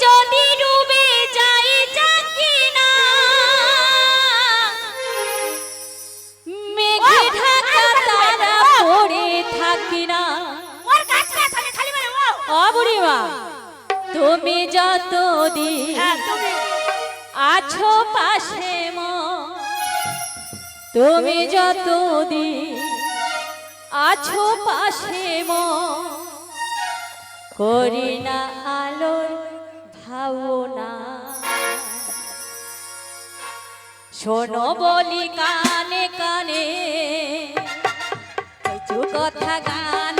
যদি ডুবে যায় চাকিনা মেঘে ঢাকা তারা পড়ে থাকি না। তুমি যতদিন হ্যাঁ তুমি। আছো পাশে মো তুমি যতদিন আছো পাশে মো করি না আলোর ভাবনা। শোনো বলি কানে কানে কিছু কথা গানে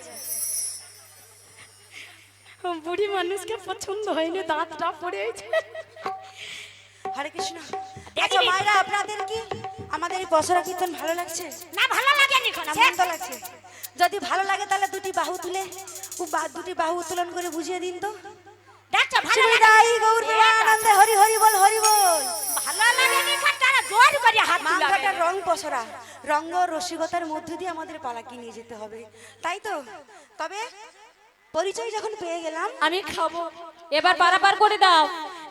হয়নি দাঁতটা পড়েছে। হরে কৃষ্ণ? আচ্ছা মায়েরা আপনাদের কি আমাদের এই বসরা কীর্তন ভালো লাগছে? না ভালো লাগে না মন্দ লাগছে। যদি ভালো লাগে তাহলে দুটি বাহু তুলে দুটি বাহু উত্তোলন করে বুঝিয়ে দিন তো। লাগে গৌর হরি হরি বল হরি বল। ভালো লাগেনি তারা জোর করে হাত মাংসটার রং পসরা। রঙ্গ রসিকতার মধ্য দিয়ে আমাদের পালাকি নিয়ে যেতে হবে। তাই তো? তবে পরিচয় যখন পেয়ে গেলাম আমি খাব। এবার পারাপার করে দাও।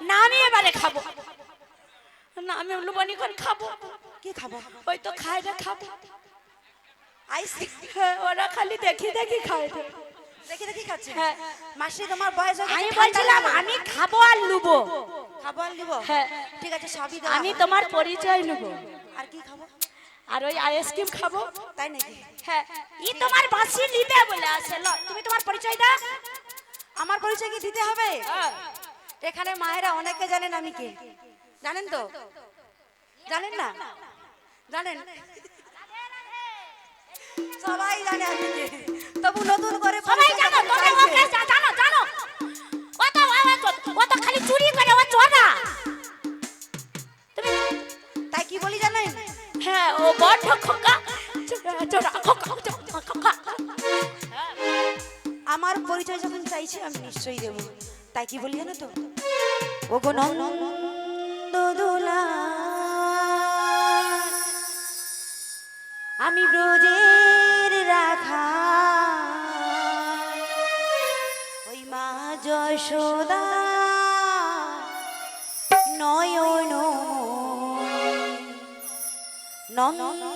না আমি এবারে খাব। না আমি লুবানিখন খাব। কি খাব? ওই তো খায় না খাব হ্যাঁ, ওরা খালি দেখি দেখি খায়। দেখি দেখি খাচ্ছে? হ্যাঁ। মাসি তোমার বয়স আমি বলছিলাম আমি খাব আর লুবো। খাব আর নিব হ্যাঁ। ঠিক আছে সবই আমি তোমার পরিচয় নেব আর কি খাব? আর ওই আইসক্রিম খাব? তাই নাকি? হ্যাঁ। ই তোমার বাসি নিবে বলে আছে ল, তুমি তোমার পরিচয় দাও। আমার পরিচয় কি দিতে হবে? হ্যাঁ। এখানে মায়েরা অনেকে জানেন আমি কে। জানেন তো? জানেন না? জানেন? সবাই জানে আমি কে। তবু নতুন করে সবাই জানো তোমরা ওকে জানো জানো। আমার পরিচয় যখন চাইছে, আমি নিশ্চয়ই দেব। তাই কি বলি জানো তো? ও গো নন্দ দোলা আমি ব্রজের রাখা ওই মা যশোদা নয় নয়ন নন্দ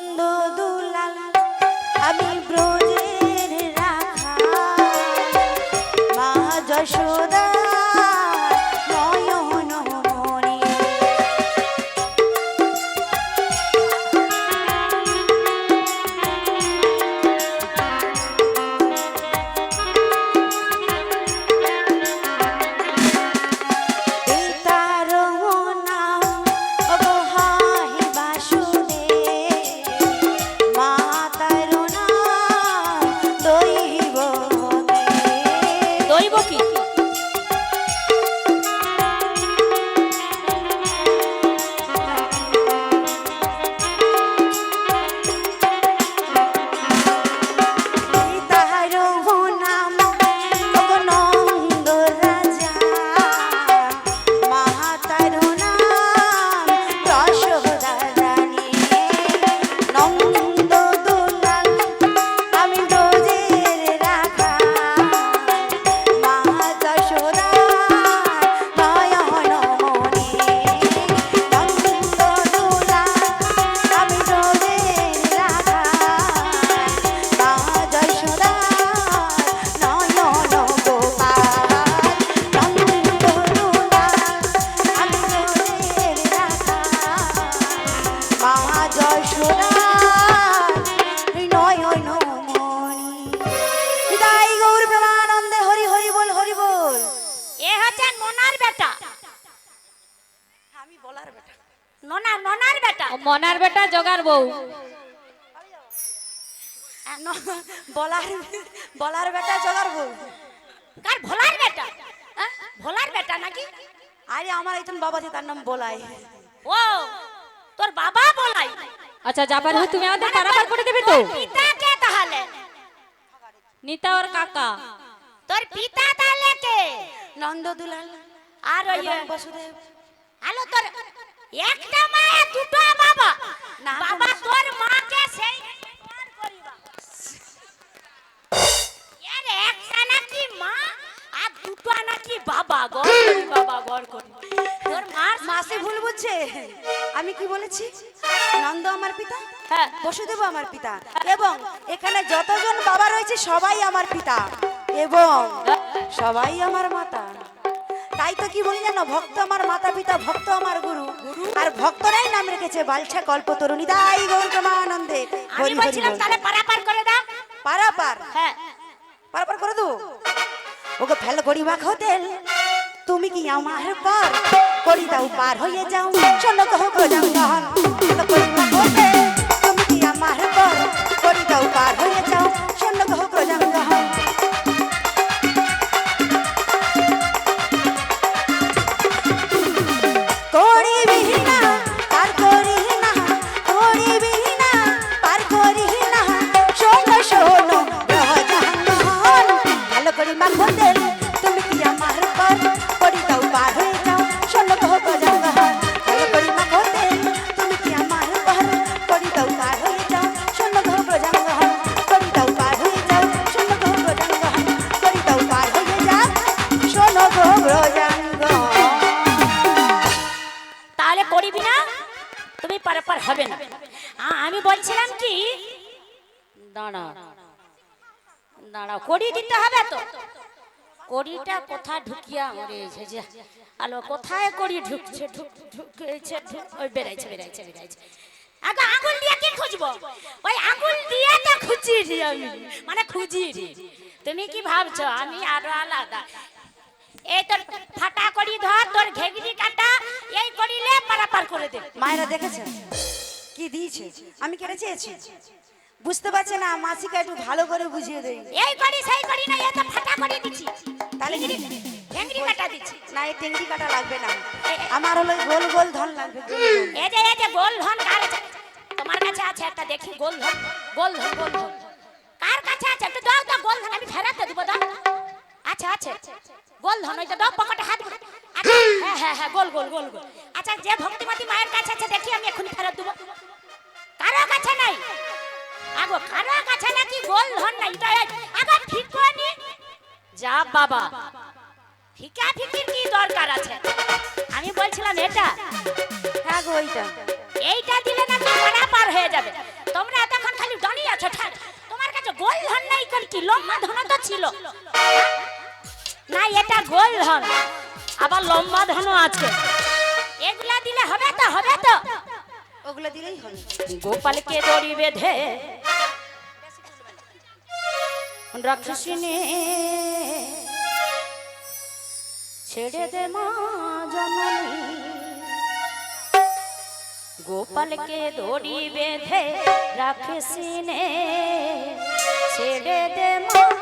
বলার বলার বেটা জগার বউ। কার ভোলার বেটা? ভোলার বেটা নাকি? আরে আমার একজন বাবা আছে তার নাম বলাই। ও তোর বাবা বলাই? আচ্ছা যাবার হয় তুমি আমাদের পারাপার করে দেবে তো? পিতা কে তাহলে? নিতা ওর কাকা। তোর পিতা তাহলে কে? নন্দ দুলাল আর ওই বসুদেব। হ্যালো তোর একটা মায়ে দুটো বাবা। না, বাবা তোর মাকে সেই বাবা করি বাবা গড় করি। তোর মা মাসে ভুল বুঝছে? আমি কি বলেছি? নন্দ আমার পিতা হ্যাঁ। বসুদেব আমার পিতা এবং এখানে যতজন বাবা রয়েছে সবাই আমার পিতা এবং সবাই আমার মাতা। তাই তো কি বলি জানো ভক্ত আমার মাতা পিতা ভক্ত আমার গুরু। আর ভক্তরাই নাম রেখেছে বালছা কল্প তরুণী। দাই গৌরমানন্দে আমি বলছিলাম বল। তাহলে পারাপার করে দাও। পারাপার? হ্যাঁ। পারাপার করে দেবো? ওকে ফেল করিবা খোদেল। তুমি কি আমার পার করি দাও পার হয়ে যাও? চলো কহ প্রজঙ্গন কড়িটা কোথায় ঢুকিয়া মরেছে যে আলো কোথায় কড়ি ঢুকছে, ঢুক, ঢুকেছে ওই বেড়াইছে বেড়াইছে বেড়াইছে। আগে আঙুল দিয়ে কি খুঁজবো? ওই আঙুল দিয়ে তো খুঁজি রি আমি। মানে খুঁজি রি তুমি কি ভাবছ, আমি আরও আলাদা। এই তোর ফাটা করি ধর, তোর ঘেগড়ি কাটা, এই করিলে পারাপার করে দে। মায়েরা দেখেছেন? কি দিয়েছে? আমি কেটে চেয়েছি? বুঝতে পারছে না মাসিকা একটু ভালো করে বুঝিয়ে দেই। এই করি সেই করি না এই তো ফাটা করে দিচ্ছি। তাহলে কি? ঘেগড়ি কাটা দিচ্ছি। না এই টেঙ্গি কাটা লাগবে না। আমার হলো গোল গোল ধন লাগবে। এই যে এই যে গোল ধন কার আছে? তোমার কাছে আছে একটা দেখি গোল ধন গোল ধন গোল ধন। কার কাছে আছে? একটু দাও তো গোল ধন আমি ফেরাতে দিব দাও। আচ্ছা আছে। গোল ধন ওই যে দাও পকেটে হাত আচ্ছা হ্যাঁ হ্যাঁ হ্যাঁ গোল গোল গোল গোল। আচ্ছা যে ভক্তিমতী মায়ের কাছে আছে দেখি আমি এখনই ফেরত দেবো। কারও কাছে নাই। আগো কারও কাছে নাকি গোল ধন নাই। তাই আগো ফিকনি যা বাবা। ফিকা ফিকির কি দরকার আছে? আমি বলছিলাম এটা। হ্যাঁ গো ওইটা এইটা দিলে না পারা পার হয়ে যাবে। তোমরা এতক্ষণ খালি দাঁড়িয়ে আছো ঠাক তোমার কাছে গোল ধন নাই কোন কি? লম্বা ধন তো ছিল? না এটা গোল ধন আবার লম্বা ধনও আছে। এগুলা দিলে হবে তো হবে তো। ওগুলো দিলেই হবে। গোপালকে দড়ি বেঁধে রাক্ষসিনী ছেড়ে দে মা জননী। গোপালকে দড়ি বেঁধে রাক্ষসিনে ছেড়ে দে মা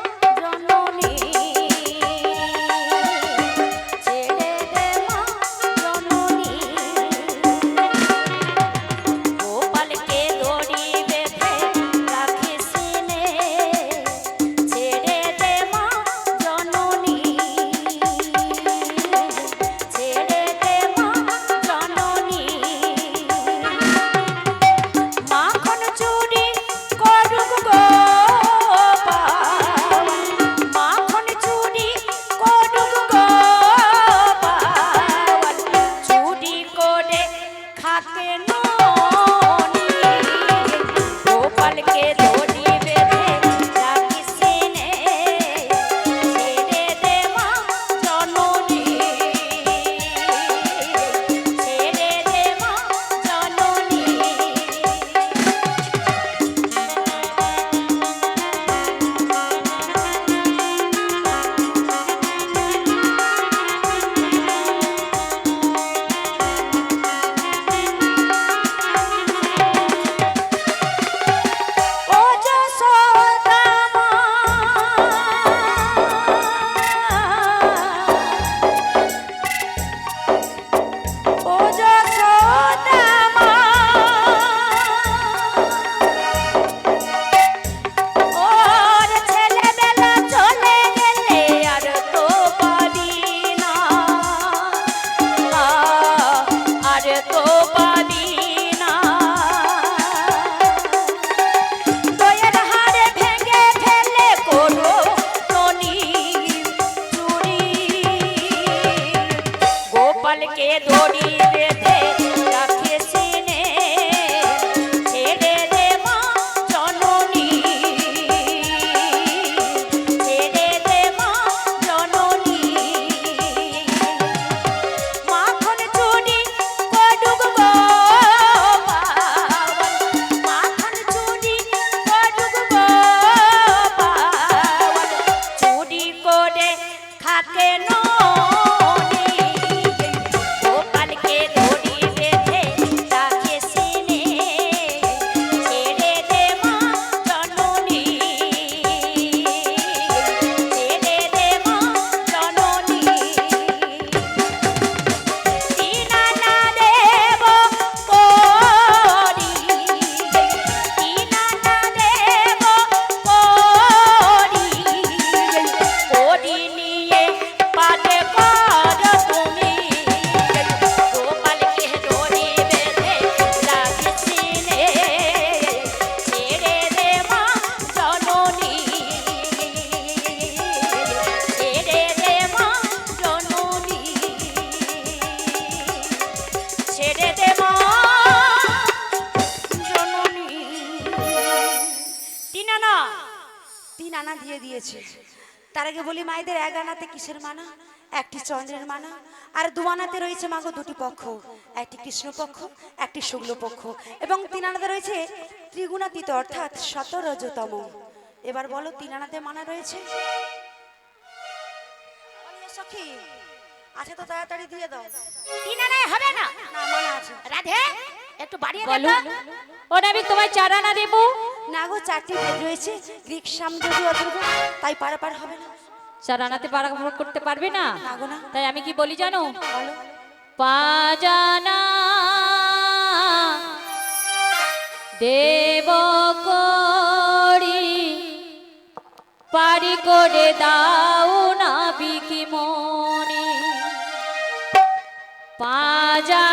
একটি চন্দ্রের মানা আর দু আনাতে রয়েছে মাগো দুটি পক্ষ একটি কৃষ্ণ পক্ষ একটি শুক্ল পক্ষ এবং তিন আনাতে রয়েছে ত্রিগুণাতীত অর্থাৎ শতরজতম এবার বলো তিন আনাতে মানা রয়েছে সখী। আছে তো তাড়াতাড়ি দিয়ে দাও। তিন আনায় হবে না? না মানা আছে। রাধে একটু বাড়িয়ে বলো। ও নাবিক তোমায় চার আনা দেবো। না গো চারটি রয়েছে গ্রীক সাম যদি অথর্ব তাই পারাপার হবে না। চার আনাতে পারাপার করতে পারবে না। তাই আমি কি বলি জানো? পাজানা দেব করি পারি করে দাও না বিকি মনে। পাজানা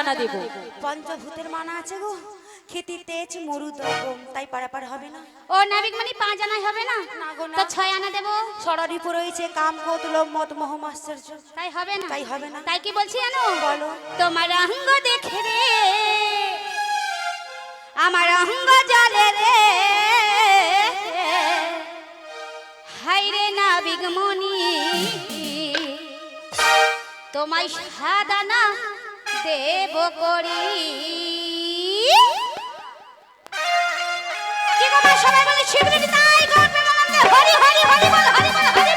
আনা দেব। পঞ্চভূতের মানা আছে গো। খেতি তেজ মরু দ্রবম তাই পারাপার হবে না। ও নাবিক মানে পাঁচ আনায় হবে না? না গো না। তো ছয় আনা দেবো। ষড়রিপু রয়েছে কাম কৌতুলভ মত মোহমাশ্চর্য তাই হবে না? তাই হবে না। তাই কি বলছি জানো? বলো। তোমার অঙ্গ দেখে রে আমার অঙ্গ জলে রে। হাই রে নাবিক মনি তোমায় সাদানা দেব করি। কি কথা সবাই বলে শিবলি তাই বলতে হরি হরি হরি, বল হরি বল, হরি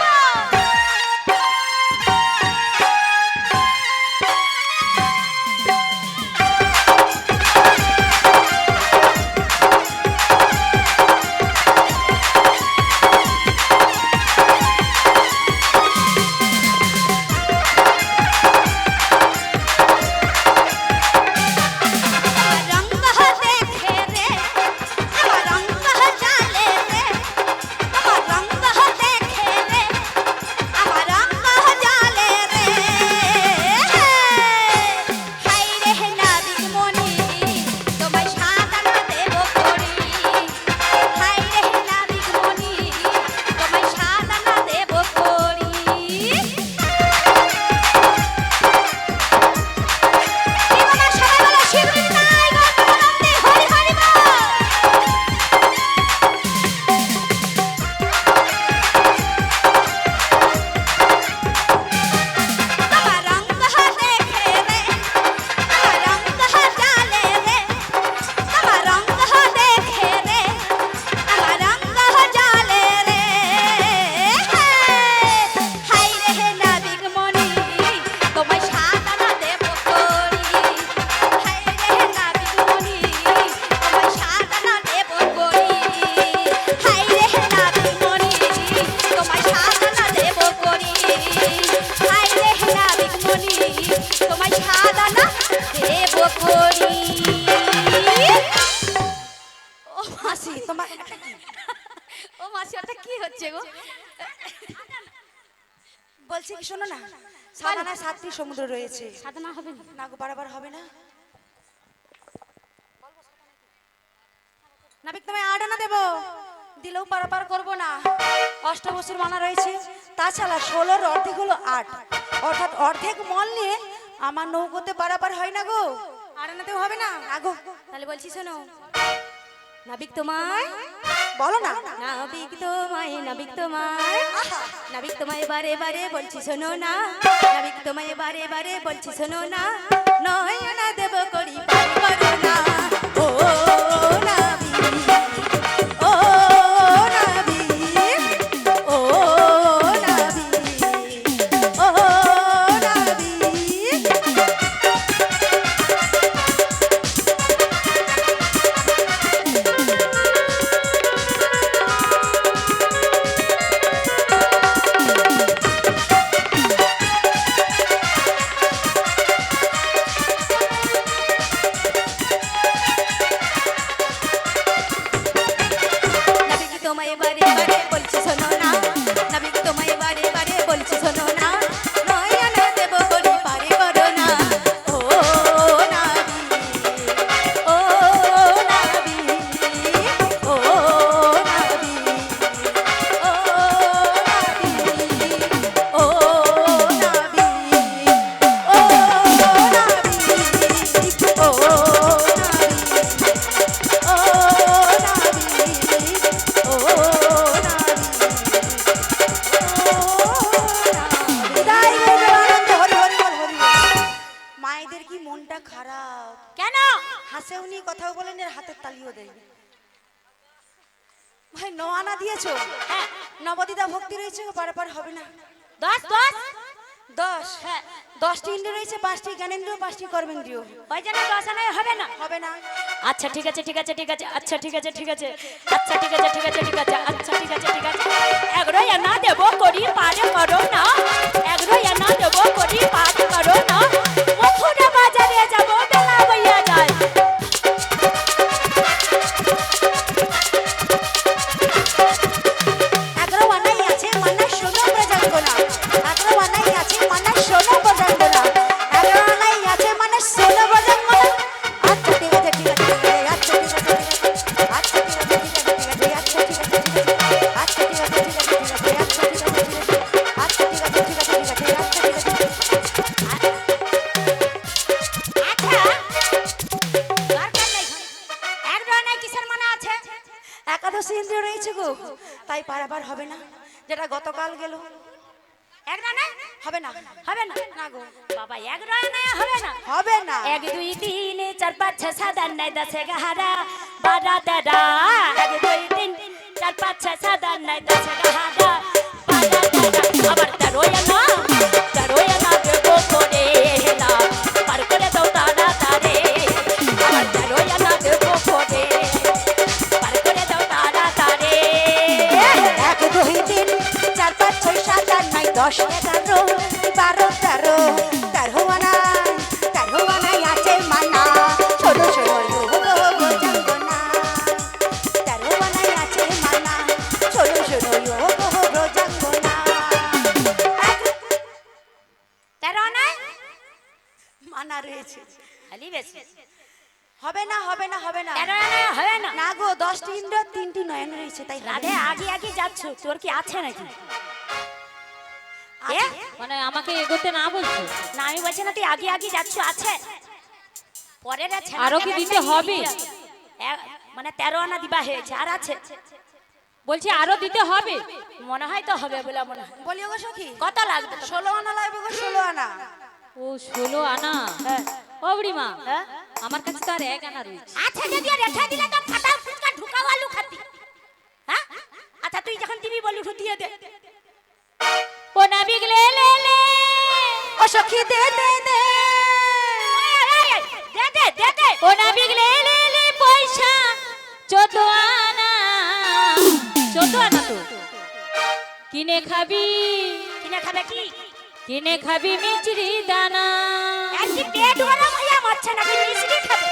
নাবিক তোমায় আট আনা দেবো। দিলেও পারাপার করব না। অষ্টবসুর মানা রয়েছে। তাছাড়া ষোলোর অর্ধেক হলো আট। অর্থাৎ অর্ধেক মল নিয়ে আমার নৌকোতে পারাপার হয় না গো। আড়ানাতেও হবে না? আগো, তাহলে বলছি শোনো। নাবিক তোমায়? বলো না। নাবিক তোমায় নাবিক তোমায়। নাবিক তোমায় বারে বারে বলছি শোনো না। নাবিক তোমায় বারে বারে বলছি শোনো না। নয় না দেব করি পার না। দশ দশ? দশ হ্যাঁ। দশটি ইন্দ্র রয়েছে পাঁচটি জ্ঞানেন্দ্রিয় পাঁচটি কর্মেন্দ্রিয়। ওই জন্য দশ আনায় হবে না? হবে না। আচ্ছা ঠিক আছে ঠিক আছে ঠিক আছে আচ্ছা ঠিক আছে ঠিক আছে আচ্ছা ঠিক আছে ঠিক আছে ঠিক আছে আচ্ছা ঠিক আছে ঠিক আছে। এগারো এনা দেবো করি পারে করো না। এগারো এনা দেবো করি পারে করো না। মথুরা বাজারে যাব আছে? একাদশী ইন্দ্রিয় রয়েছে গো। তাই পারাবার হবে না যেটা গতকাল গেল। এগারো আনায় হবে না। হবে না। না গো। বাবা এগারো আনায় হবে না। হবে না। এক দুই তিন চার পাঁচ ছয় সাত আট নয় দশ এগারো বারো তেরো। এক দুই তিন চার পাঁচ ছয় সাত আট নয় দশ এগারো। বারো তেরো। আবার তেরো এনা তেরো এনা দেবো করে দশ এগারো বারো তেরো তেরো আনাই তেরো আনাই আছে মানা। ষোলো ষোলো মানা মানা রয়েছে। হবে না হবে না হবে না। হবে না। না গো দশটি ইন্দ্র তিনটি নয়ন রয়েছে তাই রাধে আগে আগে যাচ্ছ তোর কি আছে নাকি? মানে আমাকে এগোতে না বলছো? না আমি বলছি না তুই আগে আগে যাচ্ছ আছে? পরের আছে আরও কি দিতে হবে? মানে তেরো আনা দিবা হয়েছে আর আছে? বলছি আরও দিতে হবে। মনে হয় তো হবে বলে মনে হয়। বলি গো সখী কত লাগবে ষোলো আনা লাগবে গো ষোলো আনা। ও ষোলো আনা? হ্যাঁ। ও বুড়িমা হ্যাঁ? আমার কাছে তো আর এক আনা রয়েছে। আচ্ছা যদি আর রেখে দিলে তো ফাটা ফুচকা ঢুকাও আলু খাতি। হ্যাঁ? আচ্ছা তুই যখন দিবি বলি উঠু দিয়ে দে। ও নাবিক লে লে লে। ও সখী দে দে দে। এই, এই, এই, দে দে দে দে। ও নাবিক লে লে লে পয়সা চোদ্দ আনা চোদ্দ আনা তো। কিনে খাবি। কিনে খাবে কি? কিনে খাবি মিচড়ি দানা। একটি পেট গরম হইয়া মরছে নাকি মিষ্টি খাবে।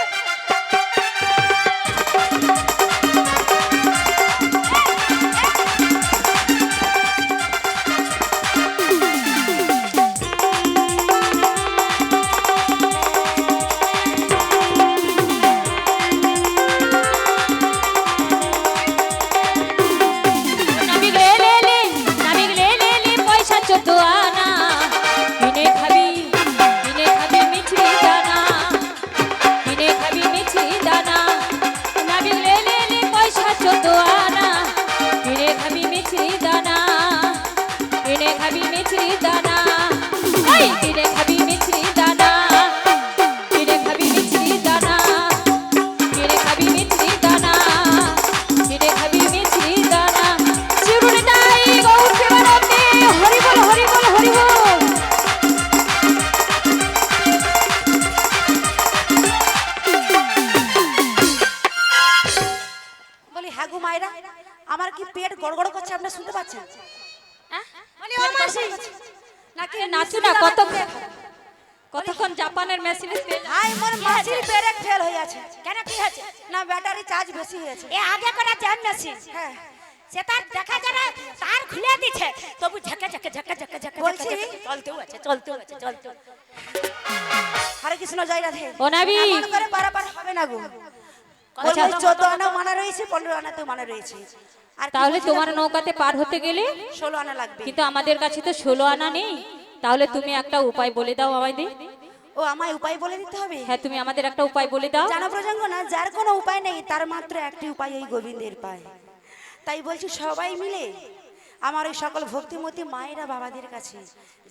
না গো চোদ্দ আনা মানা রয়েছে পনেরো আনাতেও মানা রয়েছে। তাহলে তোমার নৌকাতে পার হতে গেলে ষোলো আনা লাগবে। কিন্তু আমাদের কাছে তো ষোলো আনা নেই। তাহলে তুমি একটা উপায় বলে দাও আমাদের ও আমায় উপায় বলে দিতে হবে? হ্যাঁ তুমি আমাদের একটা উপায় বলে দাও। জানো প্রসঙ্গ না যার কোনো উপায় নেই তার মাত্র একটি উপায় ওই গোবিন্দের পায়। তাই বলছি সবাই মিলে আমার ওই সকল ভক্তিমতী মায়েরা বাবাদের কাছে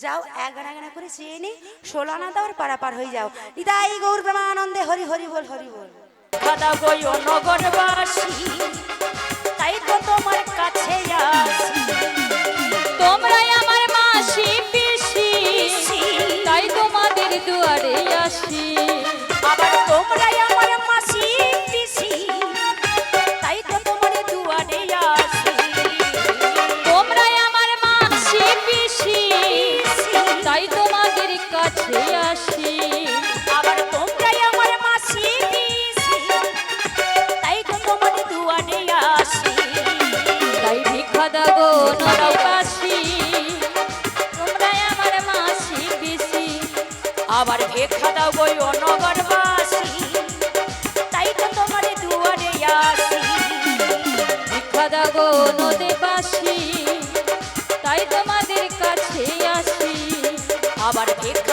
যাও এগানা এগানা করে চেয়ে নি ষোলো আনা দাও পারাপার হয়ে যাও। নিতাই গৌর প্রেমানন্দে হরি হরি বল হরি বল। খাদা গই নগরবাসী তাই তো তোমার কাছে আসি তোমরাই আমার মাসি পিসি। তাই তোমাদের দুয়ারে আসি। আবার তোমরাই ভিক্ষা দাও গই নগরবাসী তাই তো তোমার দুয়ারে আসি। ভিক্ষা দাগো নদীবাসী, তাই তোমাদের কাছে আসি। আবার ভিক্ষা